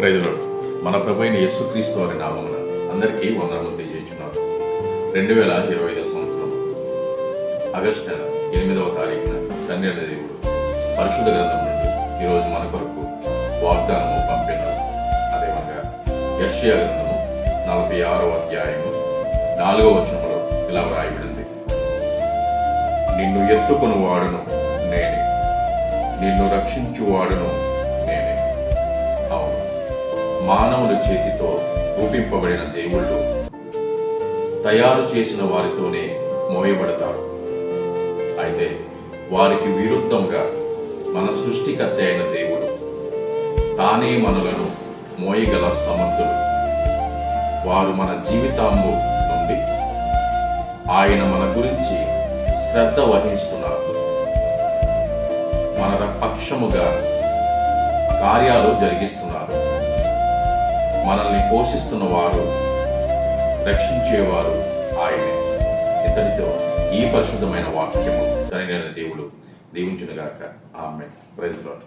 ప్రజలు మన ప్రభు యేసుక్రీస్తు వారి నామమున అందరికీ వందనములు తెలియజేస్తున్నారు రెండు వేల ఇరవై ఐదో సంవత్సరం ఆగస్టు నెల ఎనిమిదవ తారీఖున కన్యల దేవుడు పరిశుద్ధ గ్రంథం నుండి ఈరోజు మన కొరకు వాగ్దానము పంపినారు అదేవిధంగా యష్యా గ్రంథము నలభై ఆరవ అధ్యాయము నాలుగవ వచనంలో ఇలా వ్రాయబడింది. నిన్ను ఎత్తుకుని వాడును నేనే. నిన్ను రక్షించువాడును నేనే. అవును. మానవుల చేతితో రూపింపబడిన దేవుళ్ళు తయారు చేసిన వారితోనే మోయబడతారు. అయితే వారికి విరుద్ధంగా మన సృష్టికర్త అయిన దేవుడు తానే మనలను మోయగల సమర్థులు వారు మన జీవితాంబు నుండి ఆయన మన గురించి శ్రద్ధ వహిస్తున్నారు. మన పక్షముగా కార్యాలు జరిగిస్తున్నారు. మనల్ని పోషిస్తున్న వారు రక్షించేవారు ఆయనే. ఇతనితో ఈ పరిశుద్ధమైన వాక్యము కలిగిన దేవుడు దీవించునుగాక. ఆమె ప్రైజ్ లాట్